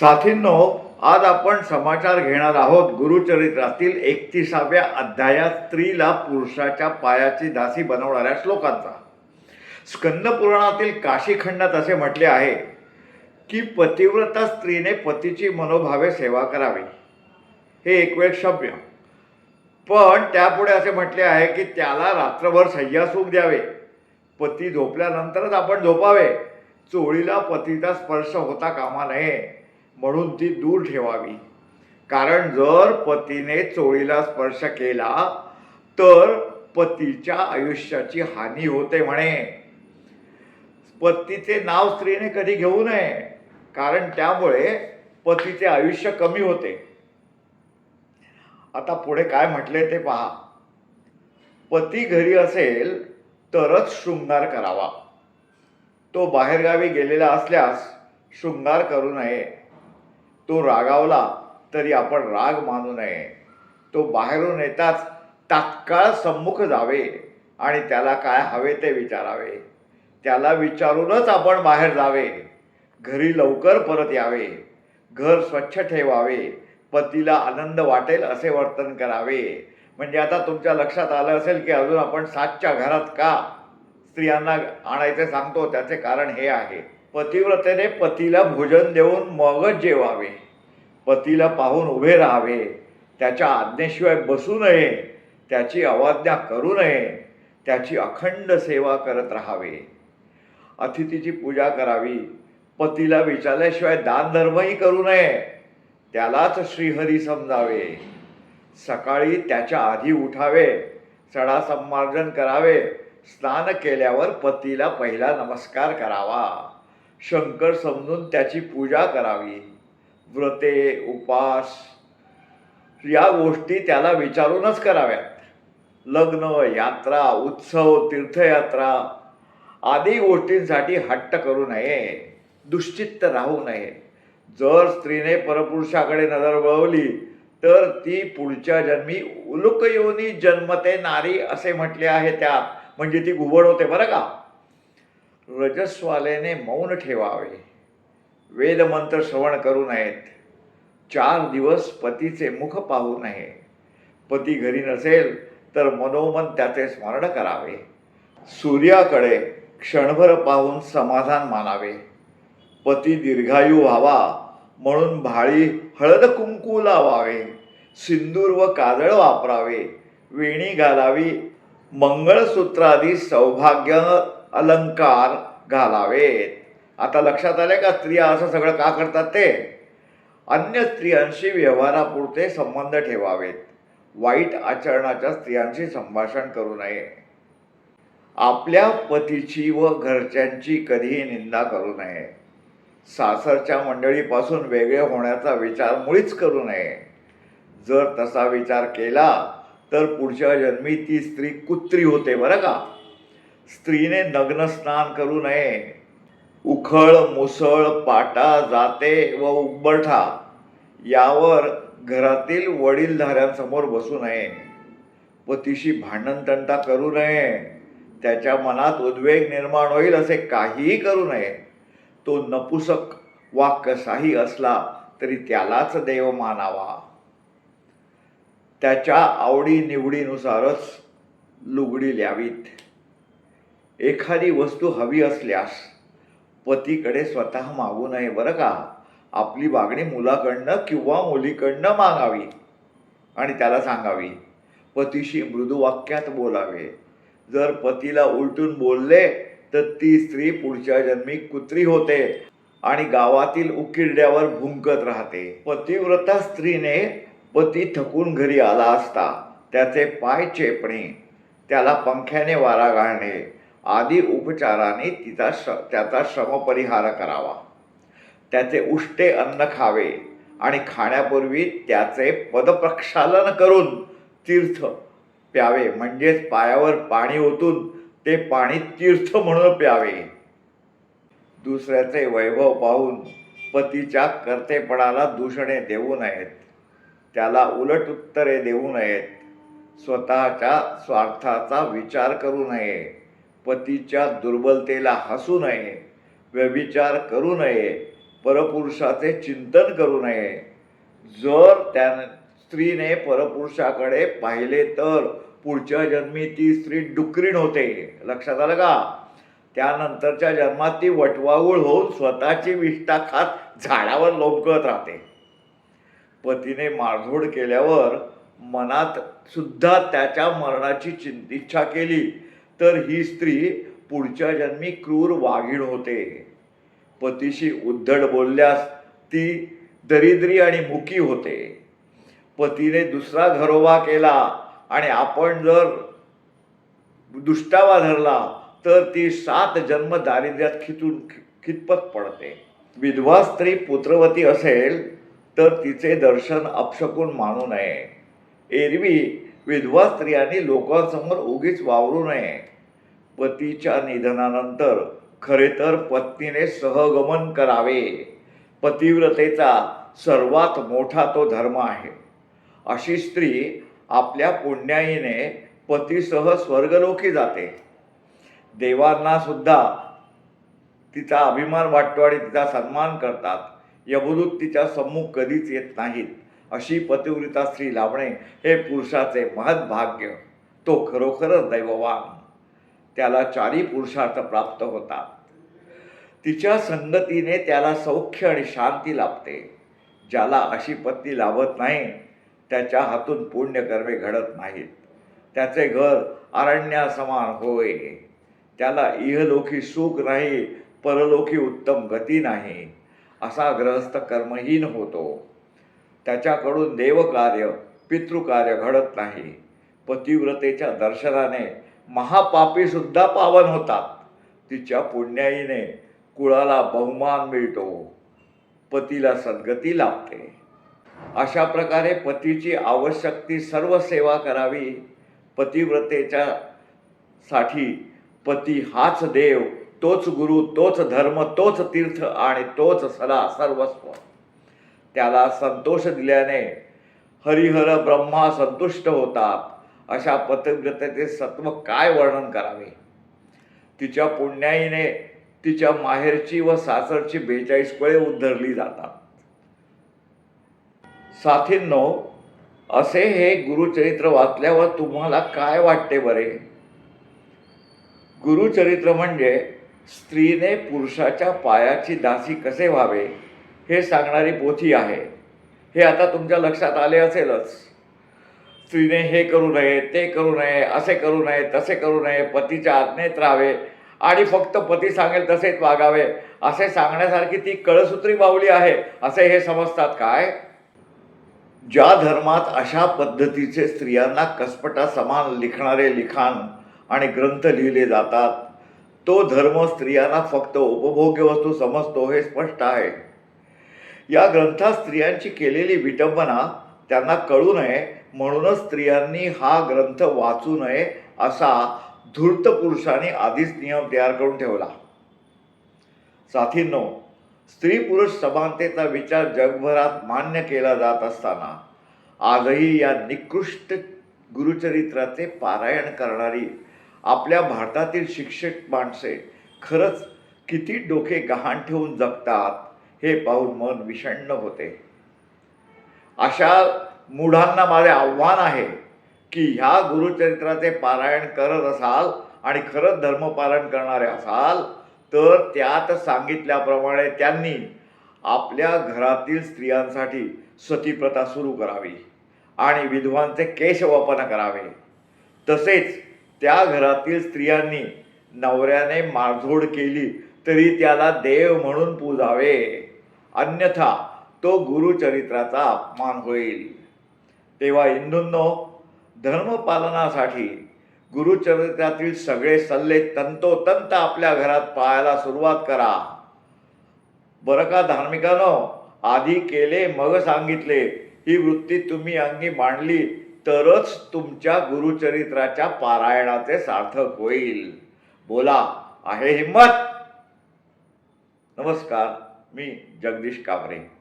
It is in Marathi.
साथींनो आज आपण समाचार घेणार आहोत. गुरुचरित्रातील एकतीसाव्या अध्यायात स्त्रीला पुरुषाच्या पायाची दासी बनवणाऱ्या श्लोकांचा. स्कंदपुराणातील काशीखंडात असे म्हटले आहे की पतिव्रता स्त्रीने पतीची मनोभावे सेवा करावी. हे एक वेळ पण त्यापुढे असे म्हटले आहे की त्याला रात्रभर सह्यासुख द्यावे. पती झोपल्यानंतरच आपण झोपावे. चोळीला पतीचा स्पर्श होता कामा नये. म्हणून ती दूर ठेवावी. कारण जर पतीने चोळीला स्पर्श केला तर पतीच्या आयुष्याची हानी होते म्हणे. पतीचे नाव स्त्रीने कधी घेऊ नये कारण त्यामुळे पतीचे आयुष्य कमी होते. आता पुढे काय म्हटले ते पहा. पती घरी असेल तरच शृंगार करावा. तो बाहेरगावी गेलेला असल्यास शृंगार करू नये. तो रागावला तरी आपण राग मानू नये. तो बाहेरून येताच तात्काळ सम्मुख जावे आणि त्याला काय हवे ते विचारावे. त्याला विचारूनच आपण बाहेर जावे. घरी लवकर परत यावे. घर स्वच्छ ठेवावे. पतीला आनंद वाटेल असे वर्तन करावे. म्हणजे आता तुमच्या लक्षात आलं असेल की अजून आपण सातच्या घरात का स्त्रियांना आणायचे सांगतो? त्याचे कारण हे आहे. पतिव्रतेने पतीला भोजन देऊन मगच जेवावे. पतीला पाहून उभे राहावे. त्याच्या आज्ञेशिवाय बसू नये. त्याची अवाज्ञा करू नये. त्याची अखंड सेवा करत राहावे. अतिथीची पूजा करावी. पतीला विचारल्याशिवाय दानधर्मही करू नये. त्यालाच श्रीहरी समजावे. सकाळी त्याच्या आधी उठावे. सडा संमार्जन करावे. स्नान केल्यावर पतीला पहिला नमस्कार करावा. शंकर समजून त्याची पूजा करावी. व्रते उपास या गोष्टी त्याला विचारूनच कराव्यात. लग्न यात्रा उत्सव तीर्थयात्रा आदी गोष्टींसाठी हट्ट करू नये दुश्चित्त राहू नये. जर स्त्रीने परपुरुषाकडे नजर वळवली तर ती पुढच्या जन्मी उलुकयोनी जन्मते नारी असे म्हटले आहे त्यात. म्हणजे ती घुबड होते बरं का? रजस्वालेने मौन ठेवावे. वेदमंत्र श्रवण करू नयेत. चार दिवस पतीचे मुख पाहू नये. पती घरी नसेल तर मनोमन त्याचे स्मरण करावे. सूर्याकडे क्षणभर पाहून समाधान मानावे. पती दीर्घायू व्हावा म्हणून भाळी हळद कुंकू लावावे. सिंदूर व काजळ वापरावे. वेणी घालावी. मंगळसूत्रादी सौभाग्य अलंकार घालावेत. आता लक्षात आले का? स्त्रिया असं सगळं का करतात ते? अन्य स्त्रियांशी व्यवहारापुरते संबंध ठेवावेत. वाईट आचरणाच्या स्त्रियांशी संभाषण करू नये. आपल्या पतीची व घरच्यांची कधीही निंदा करू नये. सासरच्या मंडळीपासून वेगळे होण्याचा विचार मुळीच करू नये. जर तसा विचार केला तर पुढच्या जन्मी ती स्त्री कुत्री होते बरं का? स्त्रीने नग्न स्नान करू नये. उखळ मुसळ पाटा जाते व उंबरठा यावर घरातील वडीलधाऱ्यांसमोर बसू नये. पतीशी भांडणतंटा करू नये. त्याच्या मनात उद्वेग निर्माण होईल असे काहीही करू नये. तो नपुसक वा कसाही असला तरी त्यालाच देव मानावा. त्याच्या आवडी निवडीनुसारच लुगडी ल्यावीत. एखादी वस्तू हवी असल्यास पतीकडे स्वतः मागू नये बरं का? आपली मागणी मुलाकडनं किंवा मुलीकडनं मागावी आणि त्याला सांगावी. पतीशी मृदू वाक्यात बोलावे. जर पतीला उलटून बोलले तर ती स्त्री पुढच्या जन्मी कुत्री होते आणि गावातील उकिरड्यावर भुंकत राहते. पतिव्रता स्त्रीने पती थकून घरी आला असता त्याचे पाय चेपणे त्याला पंख्याने वारा घालणे आदी उपचाराने तिचा श त्याचा श्रमपरिहार करावा. त्याचे उष्टे अन्न खावे आणि खाण्यापूर्वी त्याचे पदप्रक्षालन करून तीर्थ प्यावे. म्हणजेच पायावर पाणी ओतून ते पाणी तीर्थ म्हणून प्यावे. दुसऱ्याचे वैभव पाहून पतीच्या कर्तेपणाला दूषणे देऊ नयेत. त्याला उलट उत्तरे देऊ नयेत. स्वतःच्या स्वार्थाचा विचार करू नये. पतीच्या दुर्बलतेला हसू नये व्यभिचार करू नये परपुरुषाचे चिंतन करू नये. जर त्या स्त्रीने परपुरुषाकडे पाहिले तर पुढच्या जन्मी ती स्त्री डुकरीण होते. लक्षात आलं का? त्यानंतरच्या जन्मात ती वटवागुळ होऊन स्वतःची विष्ठा खात झाडावर लोंबकळत राहते. पतीने मारझोड केल्यावर मनात सुद्धा त्याच्या मरणाची चिंत इच्छा केली. तर ही स्त्री पुढच्या जन्मी क्रूर वाघीण होते. पतीशी उद्धट बोलल्यास ती दरिद्री आणि मुकी होते. पतीने दुसरा घरोबा केला आणि आपण जर दुष्टावा धरला तर ती सात जन्म दारिद्र्यात खितून खितपत पडते. विधवा स्त्री पुत्रवती असेल तर तिचे दर्शन अपशकून मानू नये. एरवी विधवा स्त्रियांनी लोकांसमोर उगीच वावरू नये. पतीच्या निधनानंतर खरे तर पत्नीने सहगमन करावे. पतिव्रतेचा सर्वात मोठा तो धर्म आहे. अशी स्त्री आपल्या पुण्याईने पतीसह स्वर्गलोकी जाते. देवांना सुद्धा तिचा अभिमान वाटतो आणि तिचा सन्मान करतात. यमदूत तिच्या सम्मुख कधीच येत नाहीत. अशी पतिव्रता स्त्री लाभणे हे पुरुषाचे महत् भाग्य. तो खरोखरच दैववान. त्याला चारी पुरुषार्थ प्राप्त होतात. तिच्या संगतीने त्याला सौख्य आणि शांती लाभते. ज्याला अशी पत्नी लाभत नाही त्याच्या हातून पुण्यकर्मे घडत नाहीत. त्याचे घर अरण्यासमान होय त्याला इहलोकी सुख नाही परलोकी उत्तम गती नाही. असा ग्रहस्थ कर्महीन होतो. त्याच्याकडून देवकार्य पितृकार्य घडत नाही. पतिव्रतेच्या दर्शनाने महापापीसुद्धा पावन होतात. तिच्या पुण्याईने कुळाला बहुमान मिळतो. पतीला सद्गती लाभते. अशा प्रकारे पतीची आवश्यक ती सर्व सेवा करावी. पतिव्रतेच्या साठी पती हाच देव तोच गुरु तोच धर्म तोच तीर्थ आणि तोच सला सर्वस्व. त्याला संतोष दिल्याने हरिहर ब्रह्मा संतुष्ट होतात. अशा पतिव्रतेचे सत्व काय वर्णन करावे? तिच्या पुण्याईने तिच्या माहेरची व सासरची बेचाळीस कळे उद्धरली जातात. साथींनो असे हे गुरुचरित्र वाचल्यावर तुम्हाला काय वाटते बरे? गुरुचरित्र म्हणजे स्त्रीने पुरुषाच्या पायाची दासी कसे व्हावे? हे सांगणारी पोथी आहे. हे आता तुमच्या लक्षात आले असेलच. स्त्रीने हे करू नये ते करू नये असे करू नये तसे करू नये पतीच्या आज्ञेत राहावे आणि फक्त पती सांगेल तसेच वागावे. असे सांगण्यासारखी ती कळसूत्री बावली आहे. असे हे समजतात काय? ज्या धर्मात अशा पद्धतीचे स्त्रियांना कसपटा समान लिखणारे लिखाण आणि ग्रंथ लिहिले जातात तो धर्म स्त्रियांना फक्त उपभोग्य वस्तू समजतो हे स्पष्ट आहे. या ग्रंथात स्त्रियांची केलेली विटंबना त्यांना कळू नये म्हणूनच स्त्रियांनी हा ग्रंथ वाचू नये असा धूर्त पुरुषांनी आधीच नियम तयार करून ठेवला. साथींनो स्त्री पुरुष समानतेचा विचार जगभरात मान्य केला जात असताना आजही या निकृष्ट गुरुचरित्राचे पारायण करणारी आपल्या भारतातील शिक्षक माणसे खरंच किती डोके गहाण ठेवून जगतात हे पाहून मन विषण्ण होते. अशा मूढांना माझे आव्हान आहे की ह्या गुरुचरित्राचे पारायण करत असाल आणि खरंच धर्मपालन करणारे असाल तर त्यात सांगितल्याप्रमाणे त्यांनी आपल्या घरातील स्त्रियांसाठी सतीप्रथा सुरू करावी आणि विधवांचे केशवपन करावे. तसेच त्या घरातील स्त्रियांनी नवऱ्याने मारझोड केली तरी त्याला देव म्हणून पूजावे. अन्यथा तो गुरुचरित्राचा अपमान होईल. तेव्हा हिंदूंनो धर्मपालनासाठी गुरुचरित्रातील सगळे सल्ले तंतोतंत आपल्या घरात पाळायला सुरुवात करा. बरं का धार्मिकानो? आधी केले मग सांगितले. ही वृत्ती तुम्ही अंगी मांडली तरच तुमच्या गुरुचरित्राच्या पारायणाचे सार्थक होईल. बोला आहे हिंमत? नमस्कार. मी जगदीश काबरे.